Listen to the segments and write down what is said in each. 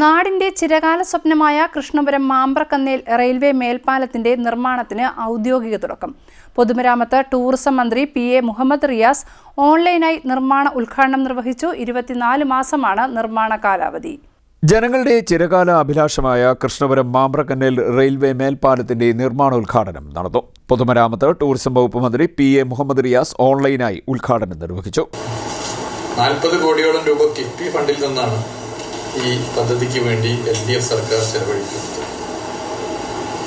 നാടിന്റെ ചിരകാല സ്വപ്നമായ കൃഷ്ണപുരം മാമ്പ്രക്കന്നേൽ റെയിൽവേ മേൽപ്പാലത്തിന്റെ നിർമ്മാണത്തിന് ഔദ്യോഗിക തുടക്കം. പൊതുമരാമത്ത് ടൂറിസം മന്ത്രി പി എ മുഹമ്മദ് റിയാസ് ഓൺലൈനായി നിർമ്മാണ ഉദ്ഘാടനം നിർവഹിച്ചു. ഇരുപത്തിനാല് മാസമാണ് നിർമ്മാണ കാലാവധി. ജനങ്ങളുടെ ചിരകാല അഭിലാഷമായ കൃഷ്ണപുരം മാമ്പ്രക്കന്നേൽ റെയിൽവേ മേൽപ്പാലത്തിന്റെ നിർമ്മാണോദ്ഘാടനം നടന്നു. പൊതുമരാമത്ത് ടൂറിസം വകുപ്പ് മന്ത്രി പി എ മുഹമ്മദ് റിയാസ് ഓൺലൈനായി ഉദ്ഘാടനം നിർവഹിച്ചു. നാൽപ്പത് കോടിയോളം രൂപ കിഫ്ബി ഫണ്ടിൽ നിന്നാണ് ഈ പദ്ധതിക്ക് വേണ്ടി എൽ ഡി എഫ് സർക്കാർ ചെലവഴിക്കുന്നത്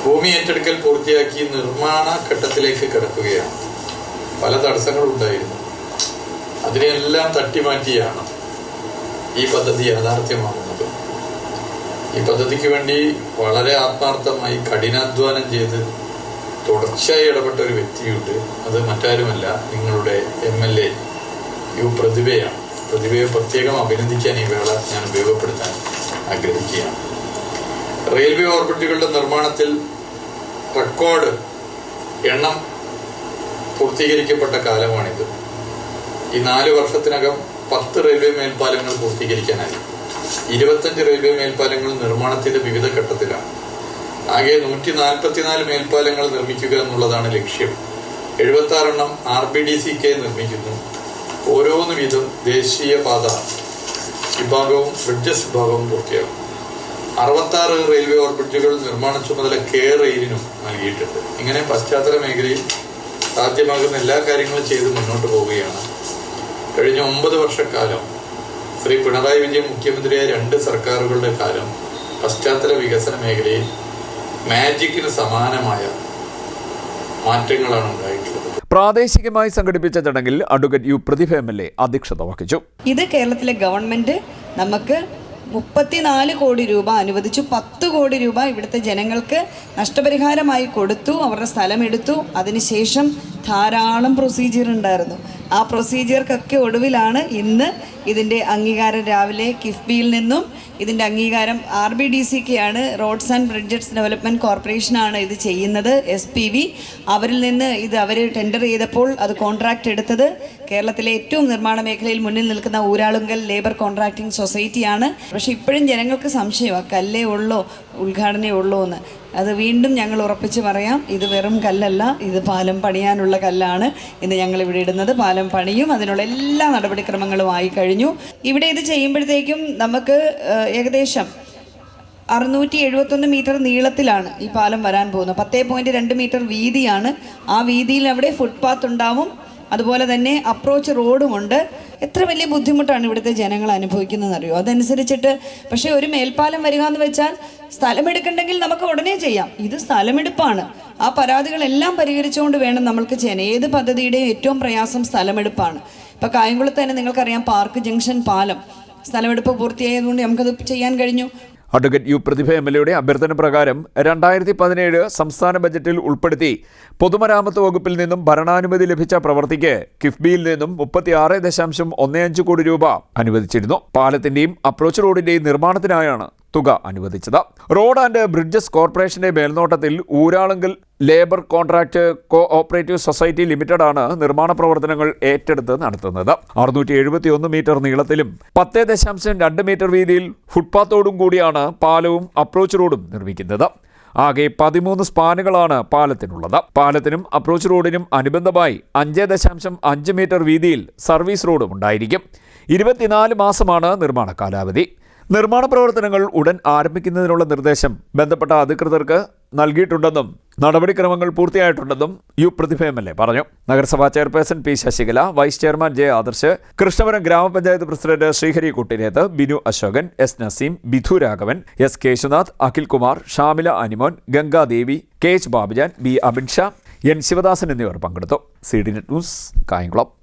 ഭൂമി ഏറ്റെടുക്കൽ പൂർത്തിയാക്കി നിർമ്മാണ ഘട്ടത്തിലേക്ക് കിടക്കുകയാണ്. പല തടസ്സങ്ങളുണ്ടായിരുന്നു അതിനെല്ലാം തട്ടിമാറ്റിയാണ് ഈ പദ്ധതി യാഥാർത്ഥ്യമാകുന്നത്. ഈ പദ്ധതിക്ക് വേണ്ടി വളരെ ആത്മാർത്ഥമായി കഠിനാധ്വാനം ചെയ്ത് തുടർച്ചയായി ഇടപെട്ട ഒരു വ്യക്തിയുണ്ട്. അത് മറ്റാരുമല്ല നിങ്ങളുടെ എം എൽ എ യു പ്രതിഭയാണ്. പ്രതിഭയെ പ്രത്യേകം അഭിനന്ദിക്കാൻ ഈ വേള ഞാൻ ഉപയോഗപ്പെടുത്താൻ ആഗ്രഹിക്കുകയാണ്. റെയിൽവേ ഓർബിറ്റുകളുടെ നിർമ്മാണത്തിൽ റെക്കോർഡ് എണ്ണം പൂർത്തീകരിക്കപ്പെട്ട കാലമാണിത്. ഈ നാല് വർഷത്തിനകം പത്ത് റെയിൽവേ മേൽപ്പാലങ്ങൾ പൂർത്തീകരിക്കാനായി. ഇരുപത്തഞ്ച് റെയിൽവേ മേൽപ്പാലങ്ങൾ നിർമ്മാണത്തിന്റെ വിവിധ ഘട്ടത്തിലാണ്. ആകെ നൂറ്റി നാൽപ്പത്തിനാല് മേൽപ്പാലങ്ങൾ നിർമ്മിക്കുക എന്നുള്ളതാണ് ലക്ഷ്യം. എഴുപത്തി ആറെണ്ണം R B D C K നിർമ്മിക്കുന്നു. ഓരോന്ന് വീതം ദേശീയപാത വിഭാഗവും ബ്രിഡ്ജസ് വിഭാഗവും പൂർത്തിയാകും. അറുപത്താറ് റെയിൽവേ ഓർബിറ്റുകൾ നിർമ്മാണ ചുമതല കെ റെയിലിനും നൽകിയിട്ടുണ്ട്. ഇങ്ങനെ പശ്ചാത്തല മേഖലയിൽ സാധ്യമാകുന്ന എല്ലാ കാര്യങ്ങളും ചെയ്ത് മുന്നോട്ട് പോവുകയാണ്. കഴിഞ്ഞ ഒമ്പത് വർഷക്കാലം ശ്രീ പിണറായി വിജയൻ മുഖ്യമന്ത്രിയായ രണ്ട് സർക്കാരുകളുടെ കാലം പശ്ചാത്തല വികസന മേഖലയിൽ മാജിക്കിന് സമാനമായ മാറ്റങ്ങളാണ് ഉണ്ടായിട്ടുള്ളത് പ്രാദേശികമായി സംഘടിപ്പിച്ച ചടങ്ങിൽ advocate U Prathibha M L A അധ്യക്ഷത വഹിച്ചു. ഇത് കേരളത്തിലെ ഗവൺമെന്റ് നമുക്ക് മുപ്പത്തിനാല് കോടി രൂപ അനുവദിച്ചു. പത്ത് കോടി രൂപ ഇവിടുത്തെ ജനങ്ങൾക്ക് നഷ്ടപരിഹാരമായി കൊടുത്തു. അവരുടെ സ്ഥലമെടുത്തു. അതിനുശേഷം ധാരാളം പ്രൊസീജിയർ ഉണ്ടായിരുന്നു. ആ പ്രൊസീജിയർക്കൊക്കെ ഒടുവിലാണ് ഇന്ന് ഇതിന്റെ അംഗീകാരം രാവിലെ കിഫ്ബിയിൽ നിന്നും. ഇതിന്റെ അംഗീകാരം ആർ ബി ഡി സിക്കാണ്. റോഡ്സ് ആൻഡ് ബ്രിഡ്ജസ് ഡെവലപ്മെന്റ് കോർപ്പറേഷനാണ് ഇത് ചെയ്യുന്നത്. S P V. അവരിൽ നിന്ന് ഇത് അവർ ടെൻഡർ ചെയ്തപ്പോൾ അത് കോൺട്രാക്റ്റ് എടുത്തത്. കേരളത്തിലെ ഏറ്റവും നിർമ്മാണ മേഖലയിൽ മുന്നിൽ നിൽക്കുന്ന ഊരാളുങ്കൽ ലേബർ കോൺട്രാക്റ്റിംഗ് സൊസൈറ്റിയാണ് പക്ഷേ ഇപ്പോഴും ജനങ്ങൾക്ക് സംശയമാണ് കല്ലേ ഉള്ളോ ഉദ്ഘാടനമേ ഉള്ളോ എന്ന്. അത് വീണ്ടും ഞങ്ങൾ ഉറപ്പിച്ച് പറയാം ഇത് വെറും കല്ലല്ല ഇത് പാലം പണിയാനുള്ള കല്ലാണ് ഇന്ന് ഞങ്ങൾ ഇവിടെ ഇടുന്നത്. പാലം പണിയും അതിനുള്ള എല്ലാ നടപടിക്രമങ്ങളും ആയി കഴിഞ്ഞു. ഇവിടെ ഇത് ചെയ്യുമ്പോഴത്തേക്കും നമുക്ക് ഏകദേശം അറുന്നൂറ്റി എഴുപത്തൊന്ന് മീറ്റർ നീളത്തിലാണ് ഈ പാലം വരാൻ പോകുന്നത്. പത്തേ പോയിന്റ് രണ്ട് മീറ്റർ വീതിയാണ്. ആ വീതിയിൽ അവിടെ ഫുട്പാത്ത് ഉണ്ടാവും. അതുപോലെ തന്നെ അപ്രോച്ച് റോഡുമുണ്ട് എത്ര വലിയ ബുദ്ധിമുട്ടാണ് ഇവിടുത്തെ ജനങ്ങൾ അനുഭവിക്കുന്നത് അറിയോ അതനുസരിച്ചിട്ട് പക്ഷേ ഒരു മേൽപ്പാലം വരിക എന്ന് വെച്ചാൽ സ്ഥലമെടുക്കണ്ടെങ്കിൽ നമുക്ക് ഉടനെ ചെയ്യാം. ഇത് സ്ഥലമെടുപ്പാണ്. ആ പരാതികളെല്ലാം പരിഹരിച്ചുകൊണ്ട് വേണം നമ്മൾക്ക് ചെയ്യാൻ. ഏത് പദ്ധതിയുടെയും ഏറ്റവും പ്രയാസം സ്ഥലമെടുപ്പാണ്. ഇപ്പോൾ കായംകുളത്ത് തന്നെ നിങ്ങൾക്കറിയാം പാർക്ക് ജംഗ്ഷൻ പാലം. സ്ഥലമെടുപ്പ് പൂർത്തിയായതുകൊണ്ട് നമുക്കത് ചെയ്യാൻ കഴിഞ്ഞു. Advocate U Prathibha M L എയുടെ അഭ്യർത്ഥന പ്രകാരം രണ്ടായിരത്തി പതിനേഴ് സംസ്ഥാന ബജറ്റിൽ ഉൾപ്പെടുത്തി പൊതുമരാമത്ത് വകുപ്പിൽ നിന്നും ഭരണാനുമതി ലഭിച്ച പ്രവൃത്തിക്ക് കിഫ്ബിയിൽ നിന്നും മുപ്പത്തിയാറ് ദശാംശം ഒന്ന് അഞ്ച് കോടി രൂപ അനുവദിച്ചിരുന്നു. പാലത്തിന്റെയും അപ്രോച്ച് റോഡിന്റെയും നിർമ്മാണത്തിനായാണ് തുക അനുവദിച്ചത്. റോഡ് ആൻഡ് ബ്രിഡ്ജസ് കോർപ്പറേഷന്റെ മേൽനോട്ടത്തിൽ Uralungal labour contract co operative society limited ആണ് നിർമ്മാണ പ്രവർത്തനങ്ങൾ ഏറ്റെടുത്ത് നടത്തുന്നത്. അറുന്നൂറ്റി എഴുപത്തി ഒന്ന് മീറ്റർ നീളത്തിലും പത്ത് ദശാംശം രണ്ട് മീറ്റർ വീതിയിൽ ഫുട്പാത്തോടും കൂടിയാണ് പാലവും അപ്രോച്ച് റോഡും നിർമ്മിക്കുന്നത്. ആകെ പതിമൂന്ന് സ്പാനുകളാണ് പാലത്തിനുള്ളത്. പാലത്തിനും അപ്രോച്ച് റോഡിനും അനുബന്ധമായി അഞ്ച് ദശാംശം അഞ്ച് മീറ്റർ വീതിയിൽ സർവീസ് റോഡും ഉണ്ടായിരിക്കും. ഇരുപത്തിനാല് മാസമാണ് നിർമ്മാണ കാലാവധി. നിർമ്മാണ പ്രവർത്തനങ്ങൾ ഉടൻ ആരംഭിക്കുന്നതിനുള്ള നിർദ്ദേശം ബന്ധപ്പെട്ട അധികൃതർക്ക് നൽകിയിട്ടുണ്ടെന്നും നടപടിക്രമങ്ങൾ പൂർത്തിയായിട്ടുണ്ടെന്നും U Prathibha M L A പറഞ്ഞു. നഗരസഭാ chairperson P Sasikala vice chairman J Adarsh Krishnapuram ഗ്രാമപഞ്ചായത്ത് president Srihari കുട്ടിനേത് Binu Ashokan S Naseem Bidhu Raghavan S Keshunath Akhilkumar Shamila Animon Gangadevi K H Babujan B Amitsha N Sivadasan എന്നിവർ പങ്കെടുത്തു. C D net news Kayamkulam.